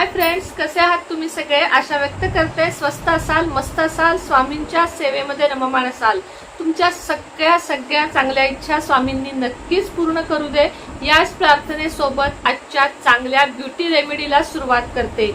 Hi friends कसे आहात तुम्ही सगळे? आशा व्यक्त करते. स्वस्त असाल मस्त असाल स्वामींच्या सेवेमध्ये रममाण असाल. तुमच्या सगळ्या सगळ्या चांगल्या इच्छा स्वामींनी नक्कीच पूर्ण करू दे. याच प्रार्थनेसोबत आजच्या चांगल्या ब्युटी रेमेडीला सुरुवात करते.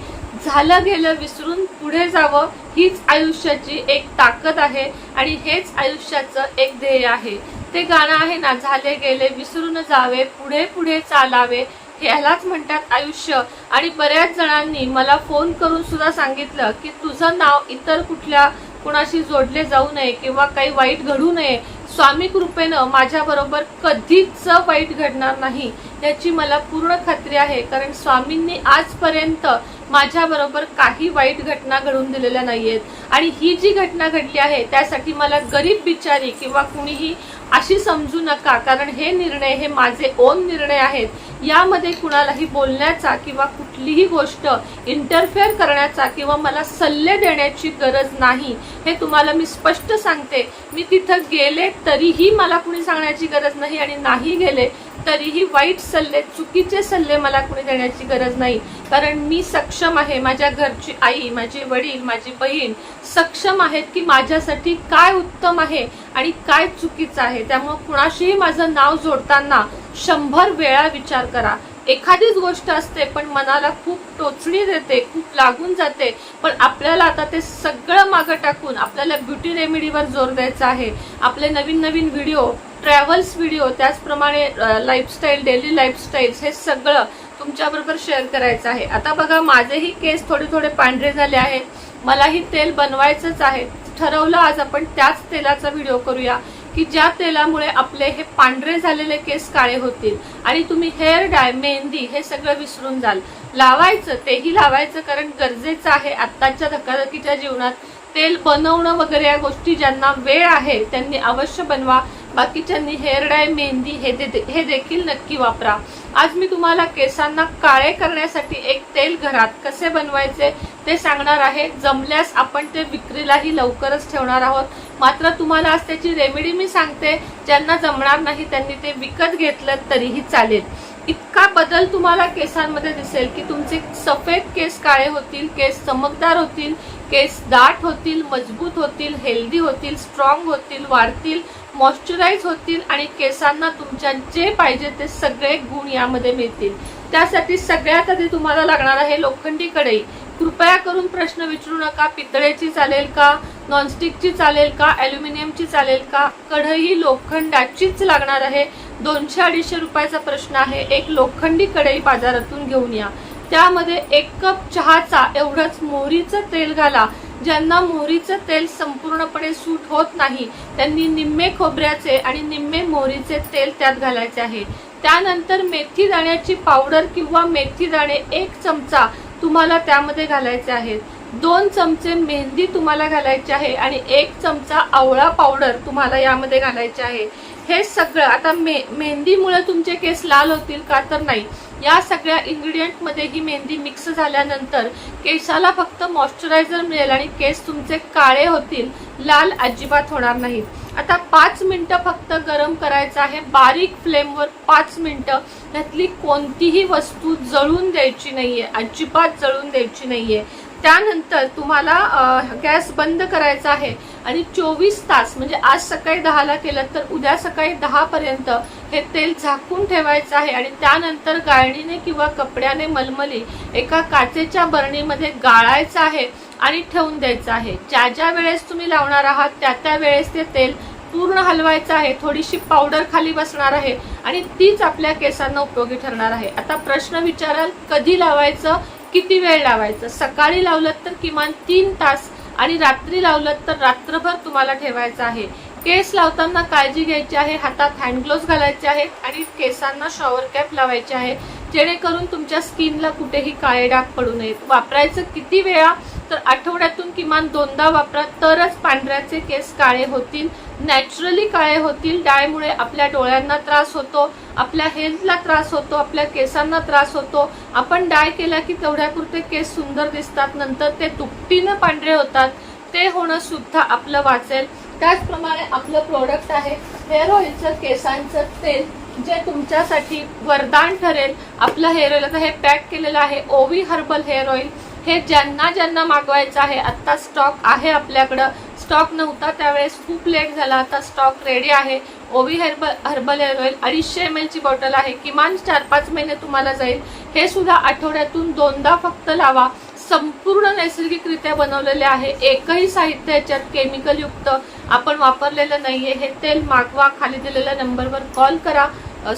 झालं गेलं विसरून पुढे जावं हीच आयुष्याची एक ताकद आहे आणि हेच आयुष्याचं एक ध्येय आहे. ते गाणं आहे ना झाले गेले विसरून जावे पुढे पुढे चालावे. यालाच म्हणतात आयुष्य. आणि बऱ्याच जणांनी मला फोन करून सुद्धा सांगितलं की तुझं नाव इतर कुठल्या कुणाशी जोडले जाऊ नये किंवा काही वाईट घडू नये स्वामी कृपेनं माझ्याबरोबर कधीच वाईट घडणार नाही याची मला पूर्ण खात्री आहे. कारण स्वामींनी आजपर्यंत माझ्याबरोबर काही वाईट घटना घडून दिलेल्या नाहीयेत. आणि ही जी घटना घडली आहे त्यासाठी मला गरीब बिचारी किंवा कुणीही अशी समजू नका कारण हे निर्णय हे माझे ओन निर्णय आहेत. यामध्ये कुणालाही बोलण्याचा किंवा कुठलीही गोष्ट इंटरफेअर करण्याचा किंवा मला सल्ले देण्याची गरज नाही हे तुम्हाला मी स्पष्ट सांगते. मी तिथं गेले तरीही मला कुणी सांगण्याची गरज नाही आणि नाही गेले तरीही वाईट सल्ले चुकीचे सल्ले मला कुणी देण्याची गरज नाही. कारण मी सक्षम आहे. माझ्या घरची आई माझे वडील माझी बहीण सक्षम आहेत की माझ्यासाठी काय उत्तम आहे आणि काय चुकीचं आहे. त्यामुळे कुणाशीही माझं नाव जोडताना शंभर वेळा विचार करा. एखादीच गोष्ट असते पण मनाला खूप टोचणी देते खूप लागून जाते. पण आपल्याला आता ते सगळं मागं टाकून आपल्याला ब्युटी रेमेडीवर जोर द्यायचा आहे. आपले नवीन नवीन व्हिडिओ ट्रॅव्हल्स व्हिडिओ त्याचप्रमाणे लाईफस्टाईल डेली लाईफस्टाईल हे सगळं तुमच्याबरोबर शेअर करायचं आहे. आता बघा माझेही केस थोडे थोडे पांढरे झाले आहेत. मलाही तेल बनवायचंच आहे. ठरवलं आज आपण त्याच तेलाचा व्हिडिओ करूया की ज्या तेलामुळे आपले हे पांढरे झालेले केस काळे होतील. आणि तुम्ही हेअर डाय मेहंदी हे सगळं विसरून जाल. लावायचं तेही लावायचं कारण गरजेचं आहे आत्ताच्या धकाधकीच्या जीवनात. तेल बनवणं वगैरे या गोष्टी ज्यांना वेळ आहे त्यांनी अवश्य बनवा. बाकीच्यांनी हेअर डाय मेहंदी हे दे हे देखील नक्की वापरा. आज मी तुम्हाला केसांना काळे करण्यासाठी एक तेल घरात कसे बनवायचे ते सांगणार आहे. जमल्यास आपण ते विक्रीलाही लवकरच ठेवणार आहोत. मात्र तुम्हाला आज त्याची रेमेडी मी सांगते. ज्यांना जमणार नाही त्यांनी ते विकत घेतलं तरीही चालेल. इतका बदल तुम्हाला केसांमध्ये दिसेल की तुमचे सफेद केस काळे होतील केस चमकदार होतील केस दाट होतील मजबूत होतील हेल्दी होतील स्ट्रॉंग होतील वाढतील मॉइश्चराईज होतील आणि केसांना तुमच्या जे पाहिजे ते सगळे गुण यामध्ये मिळतील. त्यासाठी सगळ्यात आधी तुम्हाला लागणार आहे लोखंडी कढई. कृपया करून प्रश्न विचारू नका पितळेची चालेल का नॉनस्टिकची चालेल का ॲल्युमिनियमची चालेल का? कढई लोखंडाचीच लागणार आहे. दोनशे अडीचशे रुपयाचा प्रश्न आहे. एक लोखंडी कढई बाजारातून घेऊन या. त्यामध्ये एक कप चहाचा एवढंच मोहरीचं तेल घाला. ज्यांना मोहरीचं तेल संपूर्णपणे सूट होत नाही त्यांनी निम्मे खोबऱ्याचे आणि निम्मे मोहरीचे तेल त्यात घालायचे आहे. त्यानंतर मेथी दाण्याची पावडर किंवा मेथी दाणे एक चमचा तुम्हाला त्यामध्ये घालायचे आहेत. दोन चमचे मेहंदी तुम्हाला घालायची आहे आणि एक चमचा आवळा पावडर तुम्हाला यामध्ये घालायचे आहे. हे सगळं आता मे मेहंदीमुळे तुमचे केस लाल होतील का तर नाही. या सगळ्या इन्ग्रेडियंटमध्ये ही मेहंदी मिक्स झाल्यानंतर केसाला फक्त मॉइश्चरायझर मिळेल आणि केस तुमचे काळे होतील लाल अजिबात होणार नाहीत आता पाच मिनटं फक्त गरम करायचं आहे. बारीक फ्लेमवर पाच मिनटं. त्यातली कोणतीही वस्तू जळून द्यायची नाही आहे अजिबात जळून द्यायची नाही आहे त्यानंतर तुम्हाला गॅस बंद करायचा आहे. आणि चोवीस तास म्हणजे आज सकाळी दहाला केलं तर उद्या सकाळी दहा पर्यंत हे तेल झाकून ठेवायचं आहे. आणि त्यानंतर गाळणीने किंवा कपड्याने मलमली एका काचेच्या बरणीमध्ये गाळायचं आहे आणि ठेवून द्यायचं आहे. ज्या ज्या वेळेस तुम्ही लावणार आहात त्या त्या वेळेस ते तेल पूर्ण हलवायचं आहे. थोडीशी पावडर खाली बसणार आहे आणि तीच आपल्या केसांना उपयोगी ठरणार आहे. आता प्रश्न विचाराल कधी लावायचं किती वेळ लावायचं? सकाळी लावलं तर किमान तीन तास आणि रात्री लावलं तर रात्रभर तुम्हाला ठेवायचं आहे. केस लावताना काळजी घ्यायची आहे हातात हँडग्लोव्ज घालायचे आहेत आणि केसांना शॉवर कॅप लावायचे आहे. जेणेकरून तुमच्या स्किनला कुठेही काळे डाग पडू नयेत. वापरायचं किती वेळा तर आठवड्यातून किमान दोनदा वापरा तरच पांढऱ्याचे केस काळे होतील नॅचरली काळे होतील डायमुळे आपल्या डोळ्यांना त्रास होतो आपल्या हेल्थला त्रास होतो आपल्या केसांना त्रास होतो. आपण डाय केला की तेवढ्यापुरते केस सुंदर दिसतात नंतर ते दुपटीनं पांढरे होतात ते होणं सुद्धा आपलं वाचेल. त्याचप्रमाणे आपलं प्रोडक्ट आहे हेअर ऑइलचं केसांचं तेल जे तुमच्यासाठी वरदान ठरेल. आपलं हेअर ऑइल आता हे पॅक केलेलं आहे ओवी हर्बल हेअर ऑइल हे ज्यांना ज्यांना मागवायचं आहे आत्ता स्टॉक आहे आपल्याकडं. स्टॉक नव्हता त्यावेळेस खूप लेट झाला. आता स्टॉक रेडी आहे. Ovi herbal herbal hair oil अडीचशे एम ची बॉटल आहे. किमान चार पाच महिने तुम्हाला जाईल. हे सुद्धा आठवड्यातून दोनदा फक्त लावा. संपूर्ण नैसर्गिकरित्या बनवलेले आहे. एकही साहित्य याच्यात केमिकलयुक्त आपण वापरलेलं नाहीये. हे तेल मागवा. खाली दिलेल्या नंबरवर कॉल करा.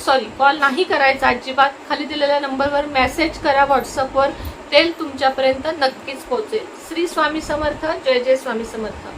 सॉरी कॉल नाही करायचा अजिबात. खाली दिलेल्या नंबरवर मेसेज करा व्हॉट्सअपवर तेल तुमच्यापर्यंत नक्कीच पोहोचेल. श्री स्वामी समर्थ जय जय स्वामी समर्थ.